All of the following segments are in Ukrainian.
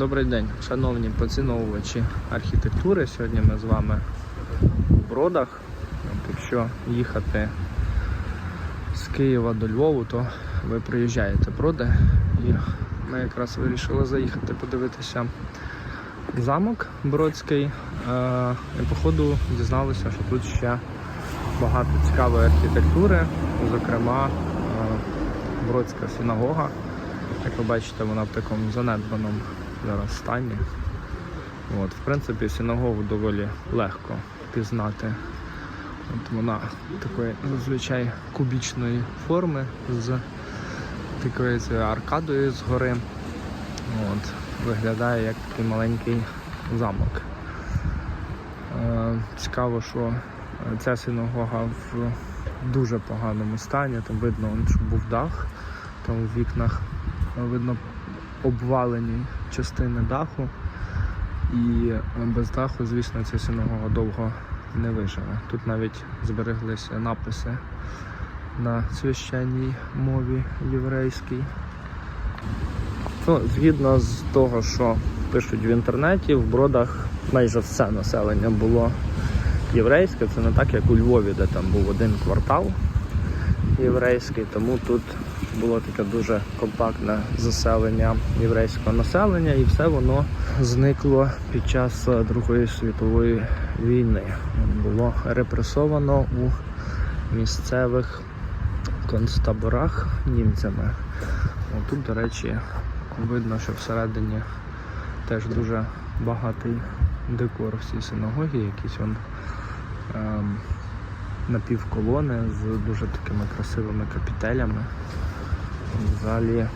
Добрий день, шановні поціновувачі архітектури. Сьогодні ми з вами у Бродах. Якщо їхати з Києва до Львову, то ви приїжджаєте Броди. І ми якраз вирішили заїхати подивитися замок Бродський. Е, І походу дізналися, що тут ще багато цікавої архітектури, зокрема е, Бродська синагога. Як ви бачите, вона в такому занедбаному зараз стані. От, в принципі, синагогу доволі легко пізнати. От вона такої зазвичай кубічної форми з такою аркадою згори. От, виглядає як такий маленький замок. Е, цікаво, що ця синагога в дуже поганому стані. Там видно, що був дах, там в вікнах видно обвалені частини даху. І без даху, звісно, ця синагога довго не виживе. Тут навіть збереглися написи на священній мові єврейській. Ну, згідно з того, що пишуть в інтернеті, в бродах майже все населення було єврейське. Це не так, як у Львові, де там був один квартал єврейський, тому тут було таке дуже компактне заселення єврейського населення, і все воно зникло під час е, Другої світової війни. Було репресовано у місцевих концтаборах німцями. Тут, до речі, видно, що всередині теж дуже багатий декор в цій синагогі, якісь он ем, напівколони з дуже такими красивими капітелями. Взагалі е,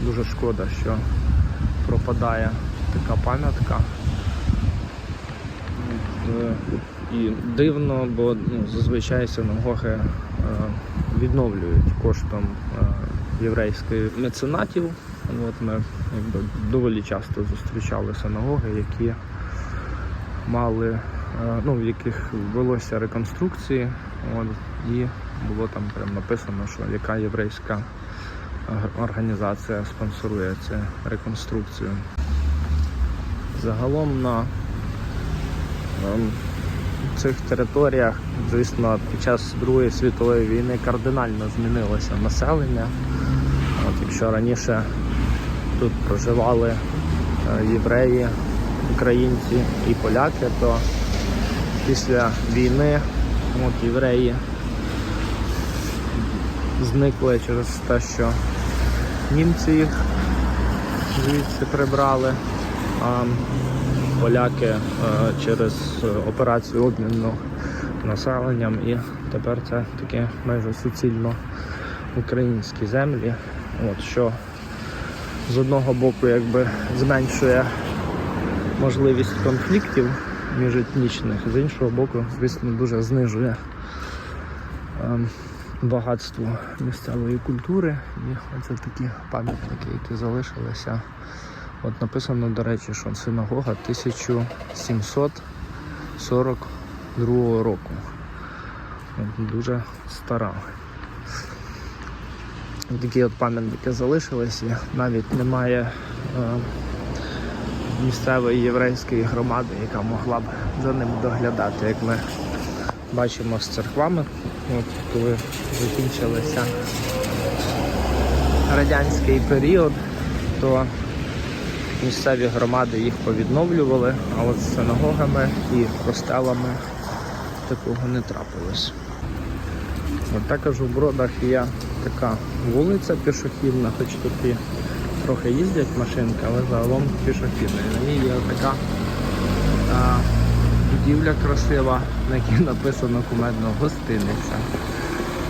дуже шкода, що пропадає така пам'ятка. Е, І дивно, бо ну, зазвичай синагоги е, відновлюють коштом єврейських меценатів. От ми якби, доволі часто зустрічали синагоги, які мали, ну, в яких велося реконструкції. От, і було там прям написано, що яка єврейська організація спонсорує цю реконструкцію. Загалом на ем, цих територіях, звісно, під час Другої світової війни кардинально змінилося населення. От, якщо раніше тут проживали е, євреї, українці і поляки, то після війни от, євреї зникли через те, що німці їх звідси прибрали, а поляки е, через е, операцію обміну населенням і тепер це таке майже суцільно українські землі. От, що з одного боку якби зменшує можливість конфліктів міжетнічних, з іншого боку, звісно, дуже знижує багатство місцевої культури. І оце такі пам'ятники, які залишилися. От написано, до речі, що синагога 1742 року. Дуже стара. Такі от пам'ятники залишились, навіть немає е, місцевої єврейської громади, яка могла б за ним доглядати, як ми бачимо з церквами, от, коли закінчилися радянський період, то місцеві громади їх повідновлювали, а от з синагогами і костелами такого не трапилось. От також у Бродах є така вулиця пішохідна, хоч тут і трохи їздять машинки, але загалом пішохідна. І на ній є така будівля красива, на якій написано кумедно гостиниця.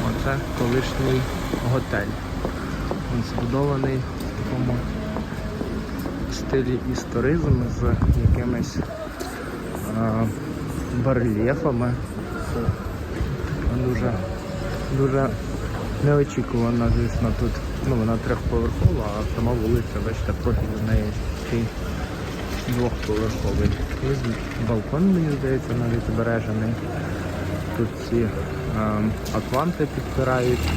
Оце колишній готель. Він збудований в такому стилі історизм з якимись а, барельєфами. Дуже, дуже неочікувано, звісно, тут ну, вона трьохповерхова, а сама вулиця, бачите, профіль в неї двохповерховий. Є балкон, мені здається, навіть збережений. Тут ці е, акванти підпирають.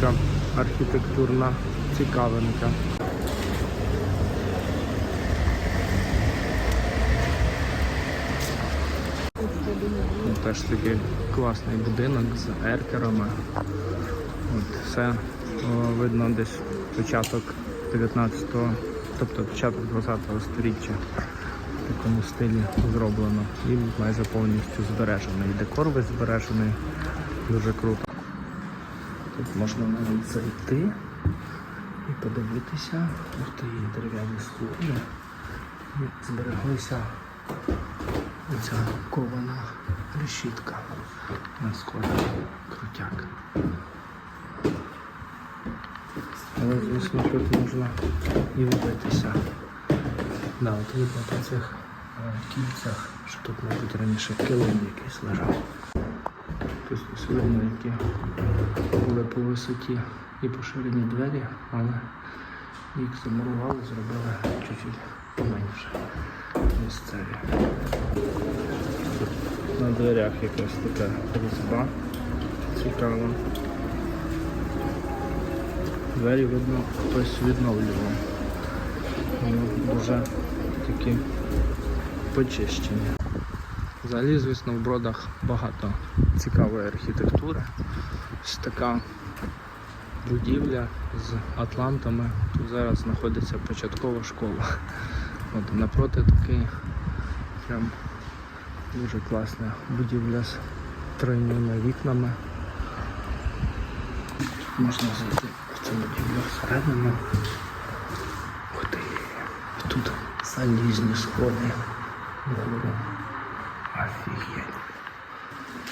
Така архітектурна цікавинка. Ну, Теж такий класний будинок з еркерами. От, все видно десь початок 19-го, тобто початок 20-го сторіччя в такому стилі зроблено. І майже повністю збережений. І декор весь збережений. Дуже круто. Тут можна навіть зайти і подивитися. Ти, є дерев'яні. І збереглися оця кована решітка на сходах. Крутяк. Але, звісно, тут можна і вибитися. Да, от видно по цих е, кільцях, що тут, мабуть, раніше килим якийсь лежав. Ось видно, які були по висоті і по ширині двері, але їх замурували, зробили чуть-чуть поменше місцеві. На дверях якась така різьба цікава. Двері видно хтось відновлював. Дуже такі почищені. Взагалі, звісно, в бродах багато цікавої архітектури. Ось така будівля з атлантами. Тут зараз знаходиться початкова школа. От напроти такий прям дуже класна будівля з тройними вікнами. Можна зайти цю всередину. Ух ти. Тут залізні сходи. Вгору. Офігеть.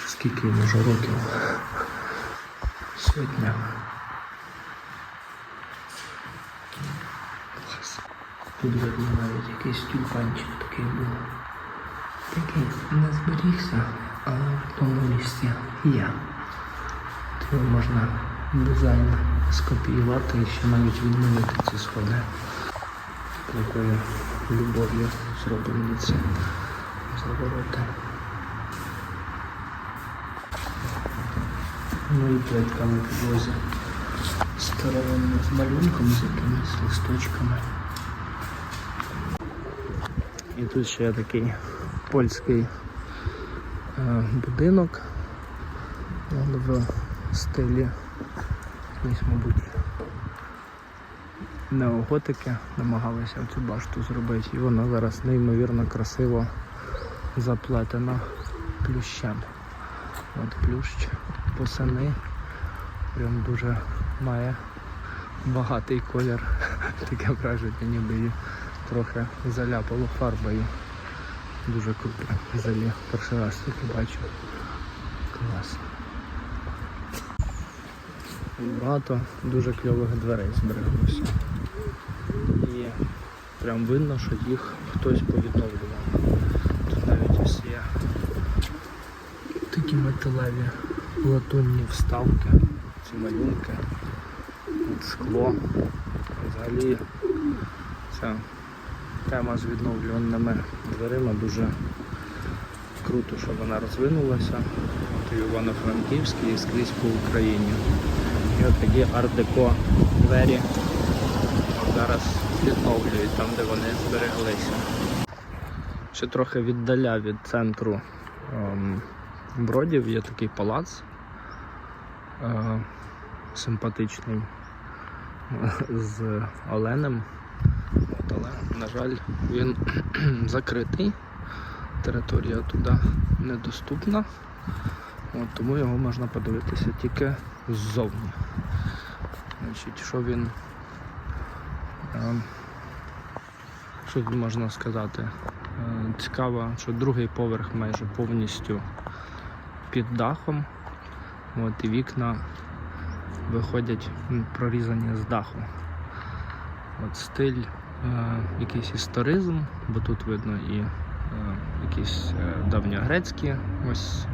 Скільки йому вже років? Сотня. Тут видно навіть якийсь тюльпанчик такий був. Такий не зберігся, але в тому місці є. Тому можна дизайн скопіювати і ще навіть відновити ці сходи. Якою любов'ю зроблені ці завороти. Ну і плитка на підлозі. Старовинна з малюнком, з якимись листочками. І тут ще такий польський е, будинок в стилі якийсь, мабуть, неоготики намагалися цю башту зробити. І вона зараз неймовірно красиво заплетена плющем. От плющ посани прям дуже має багатий колір. Таке враження, ніби її трохи заляпало фарбою. Дуже круто. Взагалі перший раз таке бачу. Багато дуже кльових дверей збереглося. І прям видно, що їх хтось повідновлював. Тут навіть ось є такі металеві латунні вставки, ці малюнки, скло. Взагалі ця тема з відновлюваними дверима дуже круто, що вона розвинулася. От і Івано-Франківській і скрізь по Україні. І от такі ар-деко двері зараз відновлюють там, де вони збереглися. Ще трохи віддаля від центру ем, Бродів є такий палац е, симпатичний з оленем. От, але, на жаль, він закритий. Територія туди недоступна. От, тому його можна подивитися тільки ззовні. Значить, що він. е, Що тут можна сказати? Е, Цікаво, що другий поверх майже повністю під дахом. От, і вікна виходять прорізані з даху. От стиль е, якийсь історизм, бо тут видно і е, якісь е, давньогрецькі ось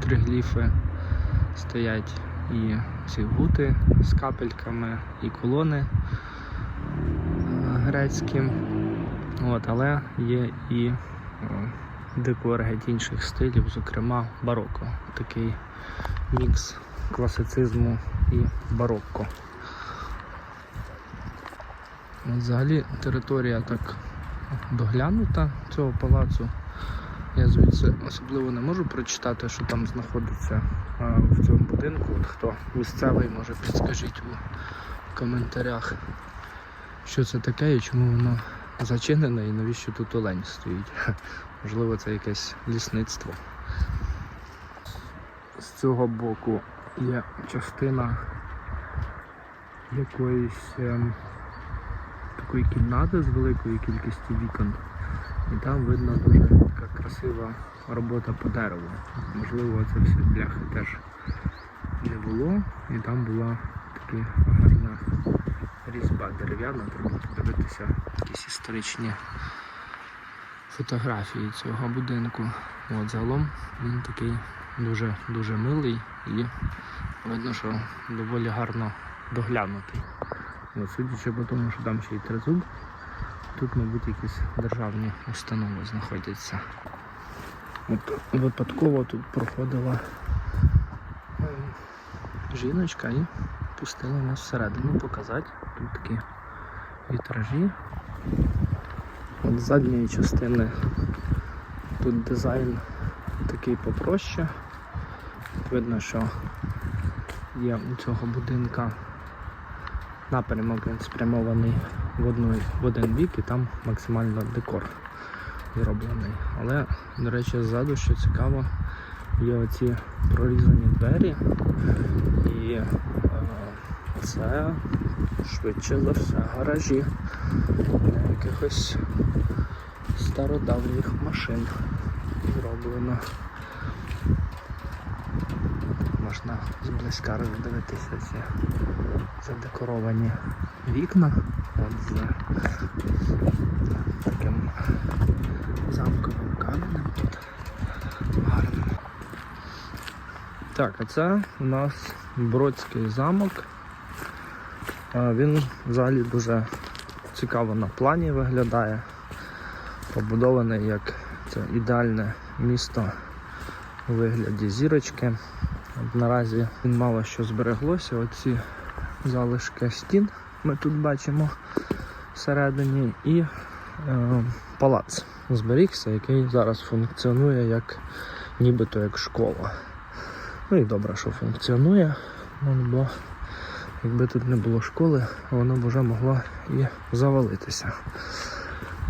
тригліфи стоять, і ці гути з капельками, і колони е, грецькі. От, але є і е, декор геть інших стилів, зокрема бароко. Такий мікс класицизму і барокко. Взагалі територія так доглянута цього палацу. Я звідси особливо не можу прочитати, що там знаходиться в цьому будинку. От хто місцевий, може підскажіть у коментарях, що це таке і чому воно зачинене і навіщо тут олень стоїть. Можливо, це якесь лісництво. З цього боку є частина якоїсь ем, такої кімнати з великою кількістю вікон. І там видно дуже красива робота по дереву. Можливо, це все бляхи теж не було. І там була така гарна різьба дерев'яна, треба подивитися якісь історичні фотографії цього будинку. От загалом він такий дуже дуже милий і видно, що доволі гарно доглянутий. Судячи по тому, що там ще й тризуб, тут, мабуть, якісь державні установи знаходяться. От випадково тут проходила ем, жіночка і пустила нас всередину показати. Тут такі вітражі. От з задньої частини тут дизайн такий попроще. Видно, що є у цього будинка напрямок він спрямований в, одну, в один бік і там максимально декор зроблений. Але, до речі, ззаду, що цікаво, є оці прорізані двері і е, це швидше за все гаражі якихось стародавніх машин зроблено. Можна зблизька роздивитися ці задекоровані вікна з таким замковим каменем тут гарно. Так, а це у нас Бродський замок. Він взагалі дуже цікаво на плані виглядає. Побудований як це ідеальне місто у вигляді зірочки. От наразі він мало що збереглося. Оці залишки стін ми тут бачимо всередині і е, палац зберігся, який зараз функціонує як нібито як школа. Ну і добре, що функціонує, ну, бо якби тут не було школи, воно б вже могло і завалитися.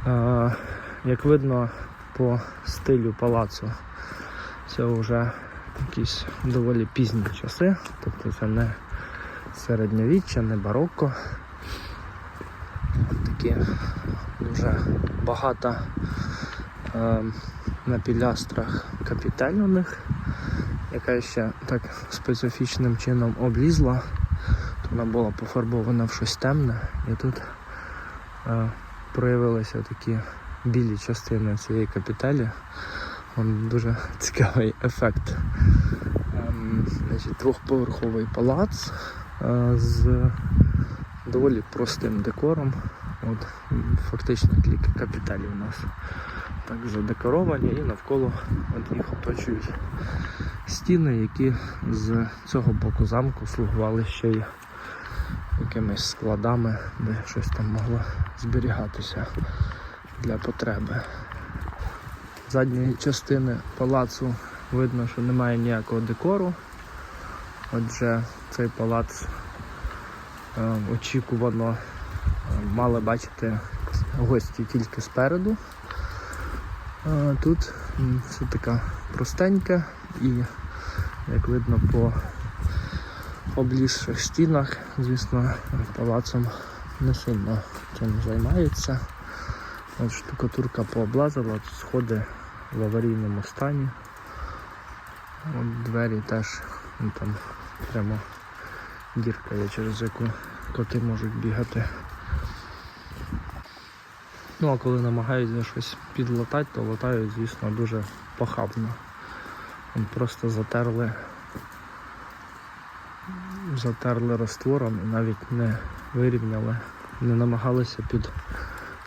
Е, як видно по стилю палацу, це вже якісь доволі пізні часи, тобто це не середньовіччя, не барокко. Такі дуже багато е, на пілястрах капітель яка ще так специфічним чином облізла. Вона була пофарбована в щось темне і тут е, проявилися такі білі частини цієї капітелі. Вон дуже цікавий ефект. Ем, значить, двохповерховий палац е, з доволі простим декором. От, фактично тільки капіталі у нас так задекоровані і навколо от їх оточують стіни, які з цього боку замку слугували ще й якимись складами, де щось там могло зберігатися для потреби. Задньої частини палацу видно, що немає ніякого декору. Отже, цей палац е, очікувано мали бачити гості тільки спереду. Тут все таке простеньке і, як видно по облізших стінах, звісно, палацом не сильно цим займається. От штукатурка пооблазила, сходи в аварійному стані. От двері теж ну, там прямо дірка є, через яку коти можуть бігати. Ну а коли намагаються щось підлатати, то латають, звісно, дуже похабно. Просто затерли, затерли раствором і навіть не вирівняли, не намагалися під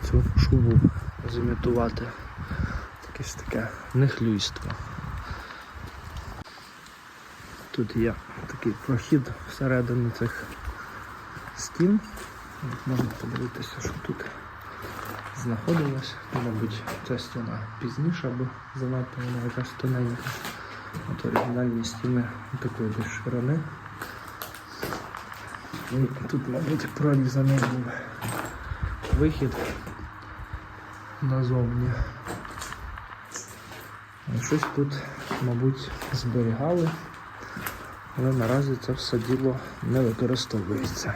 цю шубу зімітувати. Якесь таке нехлюйство. Тут є такий прохід всередину цих стін. Можна подивитися, що тут знаходилось. Мабуть, ця стіна пізніша, бо занадто вона якась тоненька. От оригінальні стіни такої десь ширини. І тут, мабуть, прорізаний був вихід назовні. Щось тут, мабуть, зберігали, але наразі це все діло не використовується.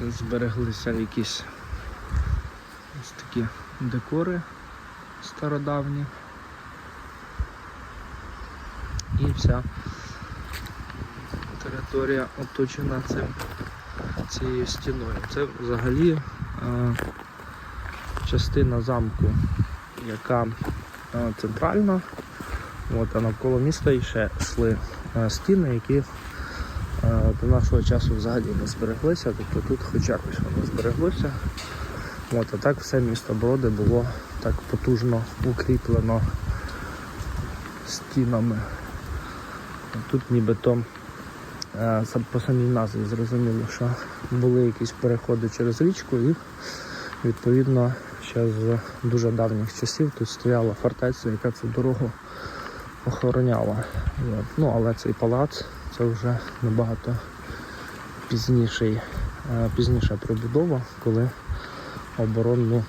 Збереглися якісь такі декори стародавні. І вся територія оточена цим, цією стіною. Це взагалі е, частина замку, яка е, центральна. От, а навколо міста ще йшли е, стіни, які е, до нашого часу взагалі не збереглися. Тобто тут хоч якось воно збереглося. От, а так все місто Броди було так потужно укріплено стінами. Тут нібито е, по самій назві зрозуміло, що були якісь переходи через річку і відповідно ще з дуже давніх часів тут стояла фортеця, яка цю дорогу охороняла. Ну, але цей палац це вже набагато пізніший, е, пізніша прибудова, коли оборонну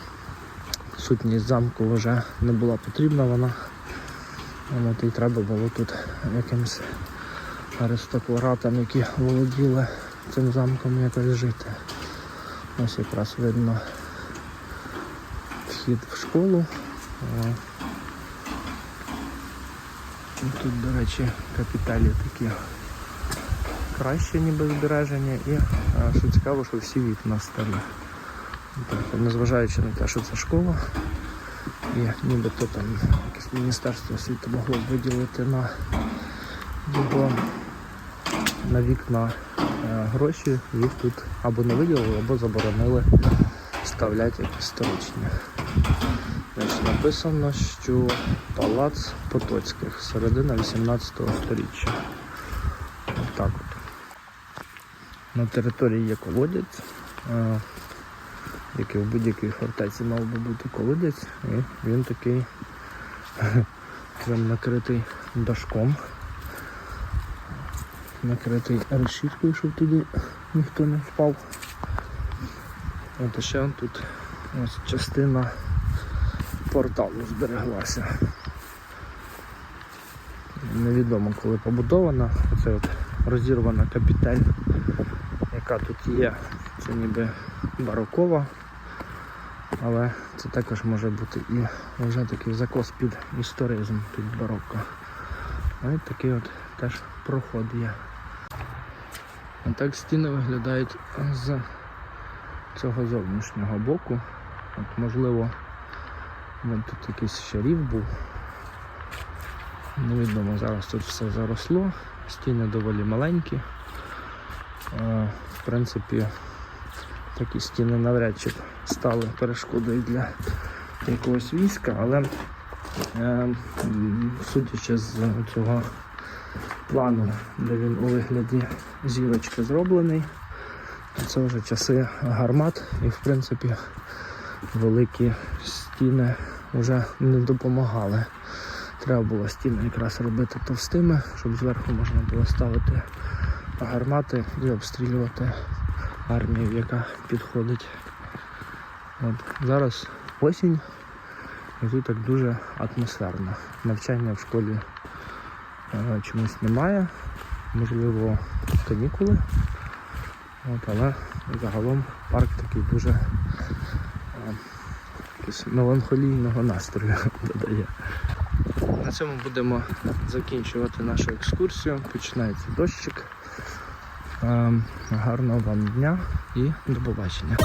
сутність замку вже не була потрібна вона. От, і треба було тут якимось аристократам, які володіли цим замком якось жити. Ось якраз видно вхід в школу. Тут, до речі, капіталі такі краще ніби збережені і що цікаво, що всі вікна старі. Незважаючи на те, що це школа, і нібито там якесь міністерство освіти могло б виділити на його на вікна е, гроші, їх тут або не виділили, або заборонили вставляти як історичні. Значить, написано, що палац Потоцьких, середина 18 століття. Отак от. На території є колодязь, е, як і в будь-якій фортеці мав би бути колодязь, і він такий прям накритий дашком. Накритий решіткою, щоб туди ніхто не впав. От ще тут ось частина порталу збереглася. Невідомо коли побудована. Оце от розірвана капітель, яка тут є. Це ніби барокова, але це також може бути і вже такий закос під історизм, під барокко. Ось такий от теж проход є. А так стіни виглядають з цього зовнішнього боку. От, можливо, вон тут якийсь ще рів був. Невідомо, зараз тут все заросло, стіни доволі маленькі. Е, В принципі, такі стіни навряд чи стали перешкодою для якогось війська, але е, судячи з цього плану, де він у вигляді зірочки зроблений, то це вже часи гармат і в принципі великі стіни вже не допомагали. Треба було стіни якраз робити товстими, щоб зверху можна було ставити гармати і обстрілювати армію, яка підходить. От. Зараз осінь, і тут так дуже атмосферно. Навчання в школі е, чомусь немає, можливо, канікули. От, але загалом парк такий дуже е, меланхолійного настрою додає. На цьому будемо закінчувати нашу екскурсію. Починається дощик. Ем, Гарного вам дня і до побачення.